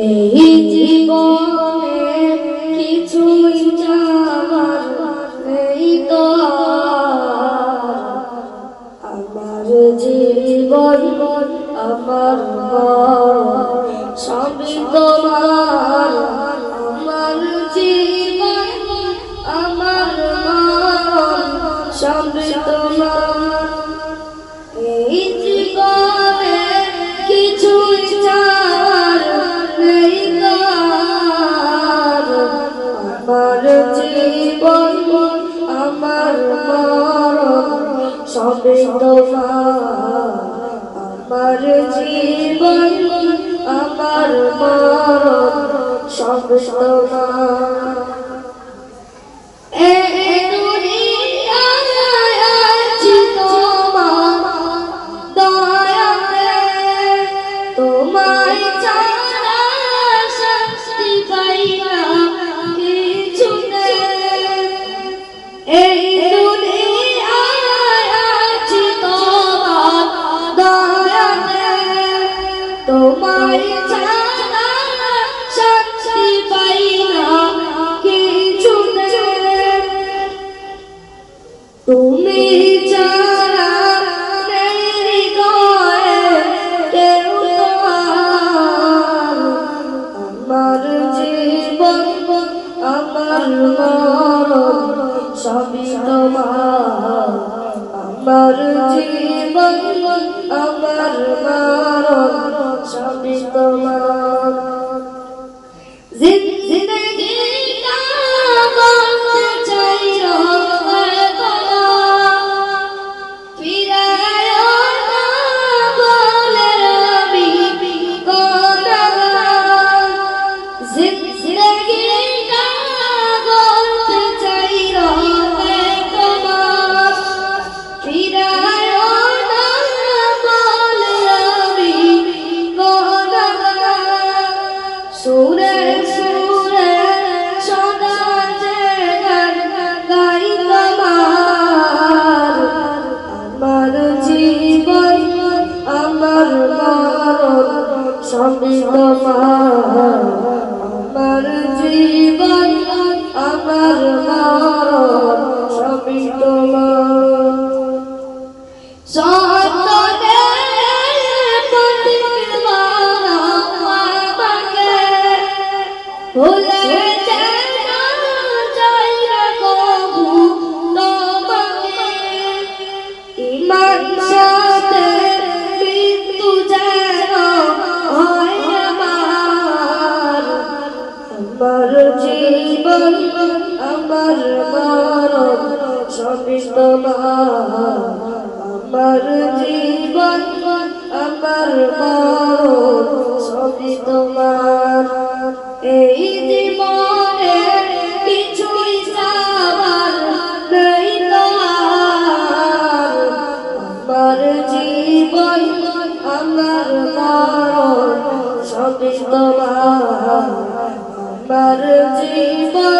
এই জীবনে কিছুই চাওয়ার নেই তো। আমার জীবন, আমার সবই তোমার আমার জীবন, আমার সবই জীবন আমার মরণ সবে জীবন আমার মরণ সব আমার জীবন আমার মরণ জীবন আমার মরণ সবই তোমার আমার জীবন আমার মরণ সবই তোমার সতনে প্রতীক বানাও ভুলে সবই তোমার আমার জীবন, আমার মরণ সবই তোমার। এই জীবনে কিছুই চাওয়ার নেই আমার জীবন, আমার তোমার। আমার জীবন